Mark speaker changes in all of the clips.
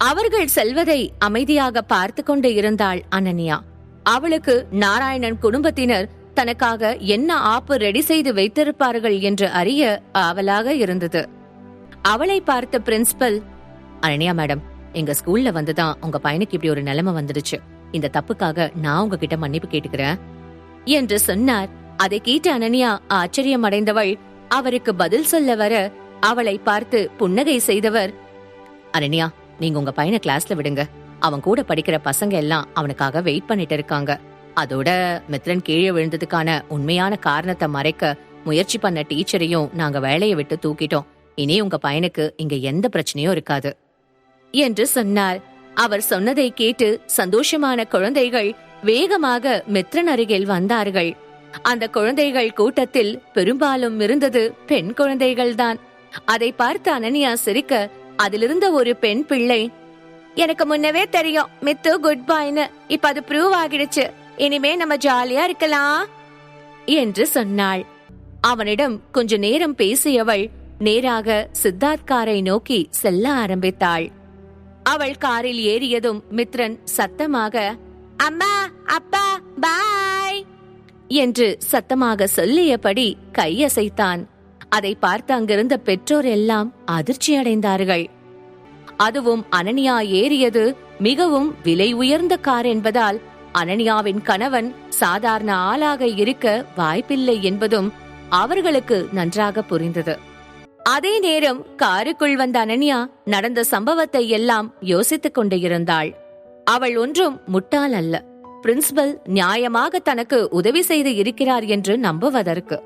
Speaker 1: அவர்கள் செல்வதை அமைதியாக பார்த்து கொண்டு இருந்தாள் அனன்யா. அவளுக்கு நாராயணன் குடும்பத்தினர் தனக்காக என்ன ஆப்பு ரெடி செய்து வைத்திருப்பார்கள் என்று அறிய ஆவலாக இருந்தது. அவளை பார்த்த பிரின்சிபல் அனன்யா மேடம் எங்க ஸ்கூல்ல வந்துதான் உங்க பையனுக்கு இப்படி ஒரு நிலைமை வந்துடுச்சு. இந்த தப்புக்காக நான் உங்ககிட்ட மன்னிப்பு கேட்டுக்கிறேன் என்று சொன்னார். அதை கேட்ட அனன்யா ஆச்சரியம் அடைந்தவள் அவருக்கு பதில் சொல்ல வர அவளை பார்த்து புன்னகை செய்தவர் அனன்யா நீங்க உங்க பையனை கிளாஸ்ல விடுங்க. அவன் கூட படிக்கிற பசங்க எல்லாம் அவனுக்காக வெயிட் பண்ணிட்டு இருக்காங்க. அதோட மித்ரன் கீழே விழுந்ததுக்கான உண்மையான காரணத்தை மறைக்க முயற்சி பண்ண டீச்சரையும் நாங்க வேலையை விட்டு தூக்கிட்டோம். இனி உங்க பையனுக்கு இங்க எந்த பிரச்சனையும் இருக்காது. என்று சொன்னார். அவர் சொன்னதை கேட்டு சந்தோஷமான குழந்தைகள் வேகமாக மித்ரன் அருகில் வந்தார்கள். அந்த குழந்தைகள் கூட்டத்தில் பெரும்பாலும் இருந்தது பெண் குழந்தைகள்தான். அதை பார்த்த அனன்யா சிரிக்க அதிலிருந்த ஒரு பெண் பிள்ளை. எனக்கு முன்னவே தெரியும் மித்து குட் பாய்னு இப்ப அது ப்ரூவ் ஆகிடுச்சு. இனிமே நம்ம ஜாலியா இருக்கலாம். என்று சொன்னாள். அவனிடம் கொஞ்ச நேரம் பேசியவள் நேராக சித்தார்த் காரை நோக்கி செல்ல ஆரம்பித்தாள். அவள் காரில் ஏறியதும் மித்ரன் சத்தமாக அம்மா அப்பா பாய் என்று சத்தமாக சொல்லியபடி கையசைத்தான். அதை பார்த்து அங்கிருந்த பெற்றோர் எல்லாம் அதிர்ச்சி அடைந்தார்கள் அதுவும் அனனியா ஏறியது மிகவும் விலை உயர்ந்த கார் என்பதால் அனன்யாவின் கணவன் சாதாரண ஆளாக இருக்க வாய்ப்பில்லை என்பதும் அவர்களுக்கு நன்றாக புரிந்தது. அதே நேரம் காருக்குள் வந்த அனன்யா நடந்த சம்பவத்தை எல்லாம் யோசித்துக் கொண்டு இருந்தாள். அவள் ஒன்றும் முட்டாள் அல்ல. பிரின்சிபல் நியாயமாக தனக்கு உதவி செய்து இருக்கிறார் என்று நம்புவதற்கு.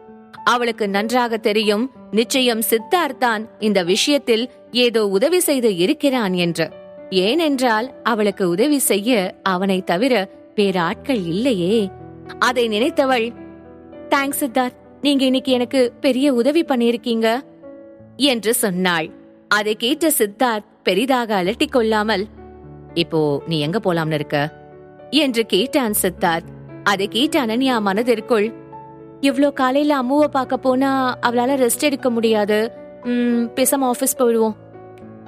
Speaker 1: அவளுக்கு நன்றாக தெரியும். நிச்சயம் சித்தார்த் தான் இந்த விஷயத்தில் ஏதோ உதவி செய்து இருக்கிறான் என்று. ஏனென்றால் அவளுக்கு உதவி செய்ய அவனை தவிர வேற ஆட்கள் இல்லையே. அதை நினைத்தவள் தேங்க்ஸ் சித்தார்த். நீங்க இன்னைக்கு எனக்கு பெரிய உதவி பண்ணியிருக்கீங்க என்று சொன்னாள். அதை கேட்ட சித்தார்த் பெரிதாக அலட்டிக் கொள்ளாமல் இப்போ நீ எங்க போலாம்னு இருக்க? என்று கேட்டான் சித்தார்த். அதை கேட்ட அனன்யா மனதிற்குள் இவ்வளோ காலையில அம்முவை பார்க்க போனா அவளால ரெஸ்ட் எடுக்க முடியாது. ம், பேசாம ஆபீஸ் போயிடுவோம்.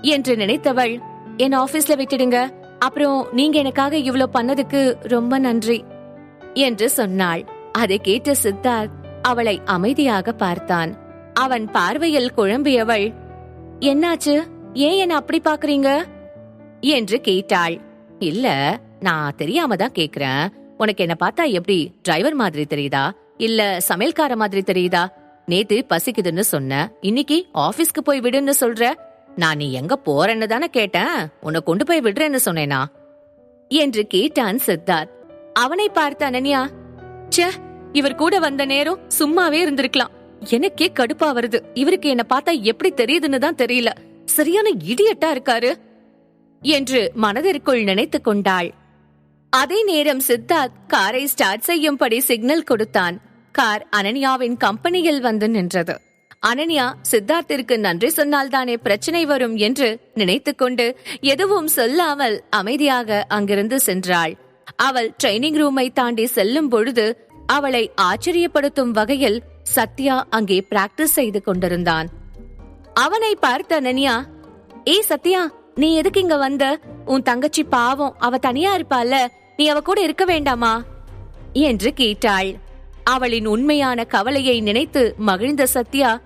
Speaker 1: என்று நினைத்தவள் என் ஆபீஸ்ல விட்டுடுங்க. அப்புறம் நீங்க எனக்காக இவ்வளோ பண்ணதுக்கு ரொம்ப நன்றி என்று சொன்னாள். அதை கேட்ட சித்தார்த் அவளை அமைதியாக பார்த்தான். அவன் பார்வையில் குழம்பியவள் என்னாச்சு? ஏன் என்ன அப்படி பாக்குறீங்க என்று கேட்டாள். இல்ல நான் தெரியாம தான் கேக்குறேன். உனக்கு என்ன பார்த்தா எப்படி டிரைவர் மாதிரி தெரியுதா? இல்ல சமையல்கார மாதிரி தெரியுதா? நேத்து பசிக்குதுன்னு சொன்ன. இன்னைக்கு ஆபீஸ்க்கு போய் விடுன்னு சொல்ற. நான் நீ எங்க போறேன்னு தானே கேட்டேன். உன்னை கொண்டு போய் விடுறேன்னு சொன்னேனா? என்று கேட்டான் சித்தார்த். அவனை பார்த்த அனன்யா சே இவர் கூட வந்த நேரம் சும்மாவே இருந்திருக்கலாம். எனக்கே கடுப்பா வருது. இவருக்கு என்ன பார்த்தா எப்படி தெரியுதுன்னு தான் தெரியல. சரியான இடியட்டா இருக்காரு என்று மனதிற்குள் நினைத்துக் கொண்டாள். அதே நேரம் சித்தார்த் காரை ஸ்டார்ட் செய்யும்படி சிக்னல் கொடுத்தான். கார் அனன்யாவின் கம்பெனியில் வந்து நின்றது. அனன்யா சித்தார்த்திற்கு நன்றி சொன்னால்தானே பிரச்சனை வரும் என்று நினைத்துக்கொண்டு எதுவும் சொல்லாமல் அமைதியாக அங்கிருந்து சென்றாள். அவள் ட்ரைனிங் ரூமை தாண்டி செல்லும் பொழுது அவளை ஆச்சரியப்படுத்தும் வகையில் சத்யா அங்கே பிராக்டிஸ் செய்து கொண்டிருந்தான். அவனை பார்த்த அனன்யா ஏ சத்யா நீ எதுக்கு இங்க வந்த? உன் தங்கச்சி பாவம் அவ தனியா இருப்பால நீ அவ கூட இருக்க வேண்டாமா? என்று கேட்டாள். அவளின் உண்மையான கவலையை நினைத்து மகிழ்ந்த சத்யா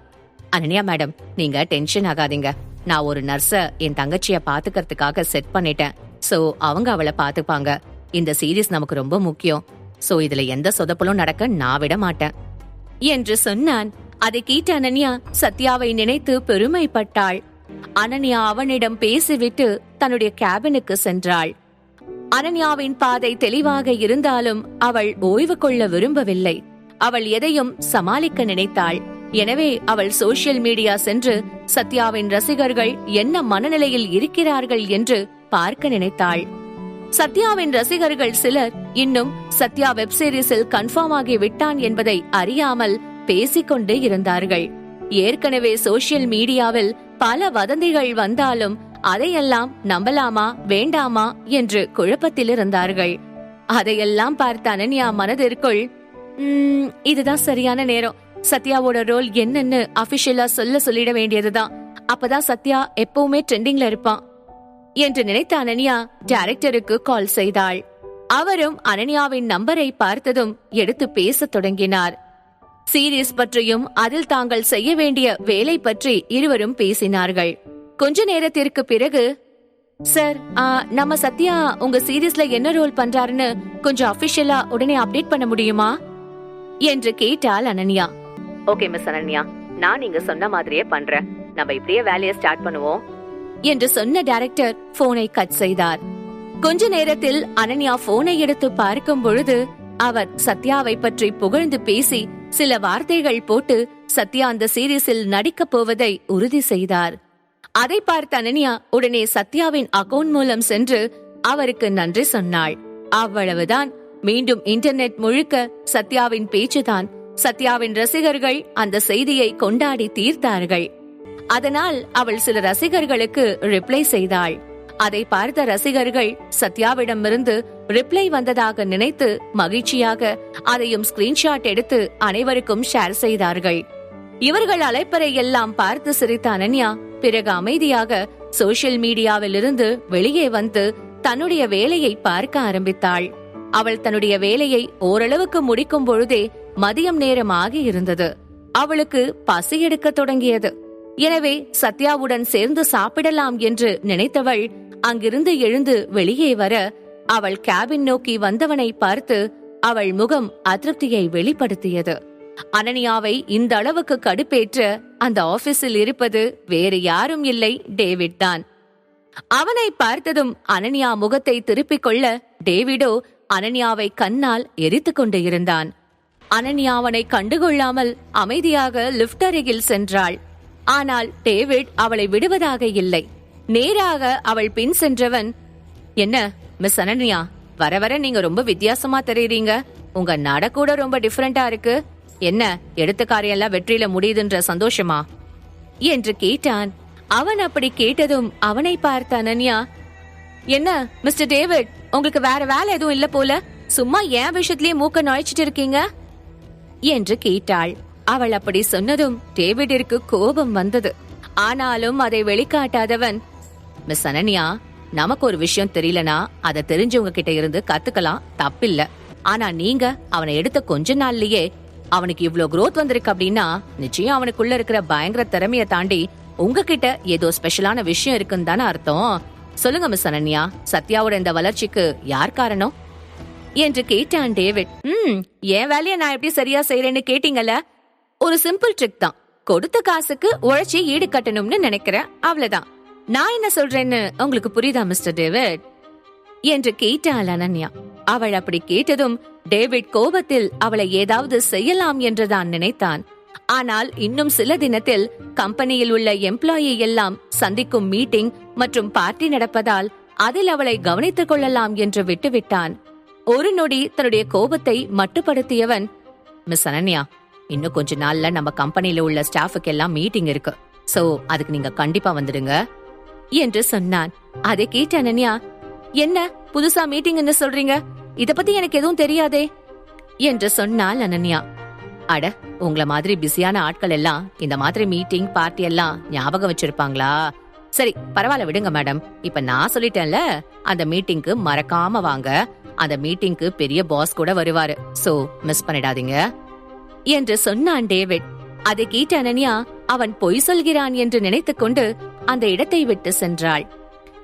Speaker 1: அனன்யா மேடம் நீங்க டென்ஷன் ஆகாதீங்க. நான் ஒரு நர்ஸ என் தங்கச்சிய பாத்துக்கிறதுக்காக செட் பண்ணிட்டேன். சோ அவங்க அவளை பாத்துப்பாங்க. இந்த சீரீஸ் நமக்கு ரொம்ப முக்கியம். சோ இதுல எந்த சொதப்பலும் நடக்க நான் விட மாட்டேன். என்று சொன்னான். அதை கேட்ட அனன்யா சத்யாவை நினைத்து பெருமைப்பட்டாள். அனன்யா அவனிடம் பேசிவிட்டு தன்னுடைய கேபினுக்கு சென்றாள். அனன்யாவின் பாதை தெளிவாக இருந்தாலும் அவள் ஓய்வு கொள்ள விரும்பவில்லை. அவள் எதையும் சமாளிக்க நினைத்தாள். எனவே அவள் சோஷியல் மீடியா சென்று சத்யாவின் ரசிகர்கள் என்ன மனநிலையில் இருக்கிறார்கள் என்று பார்க்க நினைத்தாள். சத்யாவின் ரசிகர்கள் சிலர் இன்னும் சத்யா வெப் சீரிஸில் கன்ஃபார்ம் ஆகி விட்டான் என்பதை அறியாமல் பேசிக்கொண்டே இருந்தார்கள். ஏற்கனவே சோஷியல் மீடியாவில் பல வதந்திகள் வந்தாலும் அதையெல்லாம் நம்பலாமா வேண்டாமா என்று குழப்பத்தில் இருந்தார்கள். அதையெல்லாம் பார்த்த அனன்யா மனதிற்குள் இதுதான் சரியான நேரம். சத்யாவோட ரோல் என்னன்னு அபிஷியலா சொல்ல சொல்லிட வேண்டியதுதான். அப்பதான் சத்யா எப்பவுமே ட்ரெண்டிங்ல இருப்பான். என்று நினைத்த அனன்யா டைரக்டருக்கு கால் செய்தாள். அவரும் அனன்யாவின் நம்பரை பார்த்ததும் எடுத்து பேசத் தொடங்கினார். சீரியஸ் பற்றியும் அதில் தாங்கள் செய்ய வேண்டிய வேலை பற்றி இருவரும் பேசினார்கள். கொஞ்ச நேரத்திற்கு பிறகு சார் ஆ, நம்ம சத்யா உங்க சீரீஸ்ல என்ன ரோல் பண்றாருன்னு கொஞ்சம் அபிஷியலா உடனே அப்டேட் பண்ண முடியுமா? என்று கேட்டாள் அனன்யா. Okay miss Ananya. நான் நீங்க சொன்ன மாதிரியே பண்றேன். நம்ம இப்படியே வேலையை ஸ்டார்ட் பண்ணுவோம். என்று சொன்ன டைரக்டர் போனை கட் செய்தார். கொஞ்ச நேரத்தில் அனன்யா போனை எடுத்து பார்க்கும் பொழுது அவர் சத்யாவை பற்றி புகழ்ந்து பேசி சில வார்த்தைகள் போட்டு சத்யா அந்த சீரியஸில் நடிக்கப் போவதை உறுதி செய்தார். அதை பார்த்த அனன்யா உடனே சத்யாவின் அக்கவுண்ட் மூலம் சென்று அவருக்கு நன்றி சொன்னாள். அவ்வளவுதான். மீண்டும் இன்டர்நெட் முழுக்க சத்யாவின் பேச்சுதான். சத்யாவின் ரசிகர்கள் அந்த செய்தியை கொண்டாடி தீர்த்தார்கள். அதனால் அவள் சில ரசிகர்களுக்கு ரிப்ளை செய்தாள். அதை பார்த்த ரசிகர்கள் சத்யாவிடமிருந்து ரிப்ளை வந்ததாக நினைத்து மகிழ்ச்சியாக அதையும் ஸ்கிரீன்ஷாட் எடுத்து அனைவருக்கும் ஷேர் செய்தார்கள். இவர்கள் அழைப்பறை எல்லாம் பார்த்து சிரித்த அனன்யா பிறகு அமைதியாக சோஷியல் மீடியாவிலிருந்து வெளியே வந்து தன்னுடைய வேலையை பார்க்க ஆரம்பித்தாள். அவள் தன்னுடைய வேலையை ஓரளவுக்கு முடிக்கும் பொழுதே மதியம் நேரம் இருந்தது. அவளுக்கு பசி எடுக்க தொடங்கியது. எனவே சத்யாவுடன் சேர்ந்து சாப்பிடலாம் என்று நினைத்தவள் அங்கிருந்து எழுந்து வெளியே வர அவள் கேபின் நோக்கி வந்தவனை பார்த்து அவள் முகம் அதிருப்தியை வெளிப்படுத்தியது. அனனியாவை இந்த அளவுக்கு கடுப்பேற்ற அந்த ஆபீஸில் இருப்பது வேறு யாரும் இல்லை டேவிட் தான். அவனை பார்த்ததும் அனன்யா முகத்தை திருப்பிக் கொள்ள டேவிடோ அனன்யாவை கண்ணால் எரித்து கொண்டு இருந்தான். அனன்யாவனை கண்டுகொள்ளாமல் அமைதியாக லிப்ட் அருகில் சென்றாள். ஆனால் டேவிட் அவளை விடுவதாக இல்லை. நேராக அவள் பின் சென்றவன் என்ன மிஸ் அனன்யா வர வர நீங்க ரொம்ப வித்தியாசமா தெரியுறீங்க. உங்க நட கூட ரொம்ப டிஃபரெண்டா இருக்கு. என்ன எடுத்த காரியெல்லாம் வெற்றியில முடியுதுன்ற சந்தோஷமா? என்று கேட்டான். அவன் அப்படி கேட்டதும் அவனை பார்த்த அனன்யா என்ன மிஸ்டர் டேவிட் உங்களுக்கு வேற வேலை எதுவும் இல்ல போல? சும்மா ஏன் விஷயத்திலேயே மூக்க நுழைச்சிட்டு இருக்கீங்க? என்று கேட்டாள். அவள் அப்படி சொன்னதும் டேவிடிற்கு கோபம் வந்தது. ஆனாலும் அதை வெளிக்காட்டாதவன் மிஸ் அனன்யா நமக்கு ஒரு விஷயம் தெரியலனா அதை தெரிஞ்சவங்க கிட்ட இருந்து கத்துக்கலாம் தப்பில்ல. ஆனா நீங்க அவனை எடுத்த கொஞ்ச நாள்லயே அவனுக்கு இவ்ளோ குரோத் வந்திருக்கு அப்படின்னா நிச்சயம் அவனுக்குள்ள இருக்கிற பயங்கர திறமைய தாண்டி உங்ககிட்ட ஏதோ ஸ்பெஷலான விஷயம் இருக்குன்னு தானே அர்த்தம்? சொல்லுங்க மிஸ் அனன்யா. சத்யாவோட இந்த வளர்ச்சிக்கு யார் காரணம்? என்று கேட்டான் டேவிட். ம் என் வேலையை நான் எப்படி சரியா செய்யறேன்னு கேட்டீங்கல்ல? ஒரு சிம்பிள் ட்ரிக் தான். கொடுத்த காசுக்கு உழைச்சி ஈடு கட்டணும்னு நினைக்கிறேன். அவ்வளவுதான். நான் என்ன சொல்றேன்னு உங்களுக்கு புரியுதா மிஸ்டர் டேவிட்? என்று கேட்டாள் அனன்யா. அவள் அப்படி கேட்டதும் டேவிட் கோபத்தில் அவளை ஏதாவது செய்யலாம் என்றுதான் நினைத்தான். ஆனால் இன்னும் சில தினத்தில் கம்பெனியில் உள்ள எம்ப்ளாயி எல்லாம் சந்திக்கும் மீட்டிங் மற்றும் பார்ட்டி நடப்பதால் அதில் அவளை கவனித்துக் கொள்ளலாம் என்று விட்டுவிட்டான். ஒரு நொடி தன்னுடைய கோபத்தை மட்டுப்படுத்தியவன் மிஸ் அனன்யா இன்னும் கொஞ்ச நாள்ல நம்ம கம்பெனில உள்ள ஸ்டாஃபுக்கு எல்லாம் மீட்டிங் இருக்கு. சோ அதுக்கு நீங்க கண்டிப்பா வந்துடுங்க என்று சொன்னான். அதை கேட்ட அனன்யா என்ன புதுசா மீட்டிங்னு சொல்றீங்க? இத பத்தி எனக்கு எதுவும் தெரியாதே? என்று சொன்னாள் அனன்யா. அட உங்கள மாதிரி பிஸியான ஆட்கள் எல்லாம் இந்த மாதிரி மீட்டிங் பார்ட்டி எல்லாம் ஞாபகம் வச்சிருப்பாங்களா? சரி பரவாயில்ல விடுங்க மேடம். இப்ப நான் சொல்லிட்டேன்ல அந்த மீட்டிங்க்கு மறக்காம வாங்க. அந்த மீட்டிங்க்கு பெரிய பாஸ் கூட வருவாரு. சோ மிஸ் பண்ணிடாதீங்க. என்று சொன்னான் டேவிட் அதை கேட்ட அனன்யா அவன் பொய் சொல்கிறான் என்று நினைத்துக் கொண்டு அந்த இடத்தை விட்டு சென்றாள்.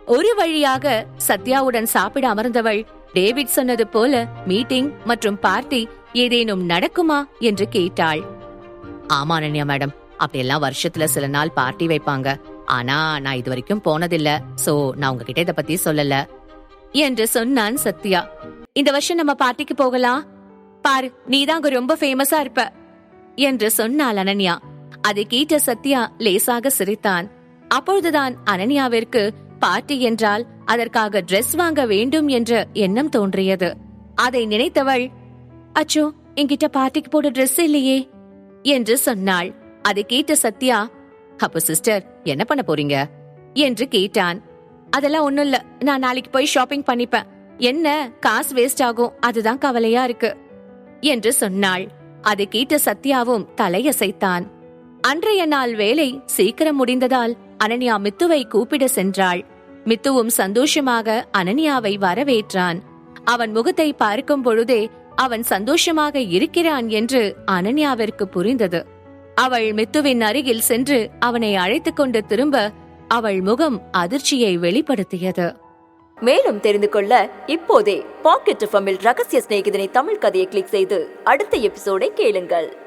Speaker 1: ஒரு வழியாக சத்யாவுடன் சாப்பிட அமர்ந்தவள் டேவிட் சொன்னது போல மீட்டிங் மற்றும் பார்ட்டி ஏதேனும் நடக்குமா? என்று கேட்டாள். ஆமா அனன்யா மேடம். அப்படியெல்லாம் வருஷத்துல சில நாள் பார்ட்டி வைப்பாங்க. ஆனா நான் இது வரைக்கும் போனதில்ல. சோ நான் உங்ககிட்ட இத பத்தி சொல்லல. என்று சொன்னான் சத்யா. இந்த வருஷம் நம்ம பார்ட்டிக்கு போகலாம். பாரு நீதான் அங்க ரொம்ப ஃபேமஸா இருப்ப. என்று சொன்னாள் அனன்யா. அதை கேட்ட சத்யா லேசாக சிரித்தான். அப்பொழுதுதான் அனன்யாவிற்கு பார்ட்டி என்றால் அதற்காக டிரெஸ் வாங்க வேண்டும் என்ற எண்ணம் தோன்றியது. அதை நினைத்தவள் அச்சோ என்கிட்ட பார்ட்டிக்கு போட ட்ரெஸ் இல்லையே என்று சொன்னாள். அதை கேட்ட சத்யா அப்போ சிஸ்டர் என்ன பண்ண போறீங்க? என்று கேட்டான். அதெல்லாம் ஒண்ணும் இல்ல. நான் நாளைக்கு போய் ஷாப்பிங் பண்ணிப்பேன். என்ன காசு வேஸ்ட் ஆகும். அதுதான் கவலையா இருக்கு என்று சொன்னாள். அதை கேட்ட சத்யாவும் தலையசைத்தான். அன்றைய நாள் வேலை சீக்கிரம் முடிந்ததால் அனன்யா மித்துவை கூப்பிட சென்றாள். மித்துவும் சந்தோஷமாக அனன்யாவை வரவேற்றான். அவன் முகத்தை பார்க்கும் பொழுதே அவன் சந்தோஷமாக இருக்கிறான் என்று அனன்யாவிற்கு புரிந்தது. அவள் மித்துவின் அருகில் சென்று அவனை அழைத்துக் கொண்டு திரும்ப அவள் முகம் அதிர்ச்சியை வெளிப்படுத்தியது.
Speaker 2: மேலும் தெரிந்து கொள்ள இப்போதே பாக்கெட் எஃப்எம்மில் ரகசிய சிநேகிதனை தமிழ் கதையை கிளிக் செய்து அடுத்த எபிசோடை கேளுங்கள்.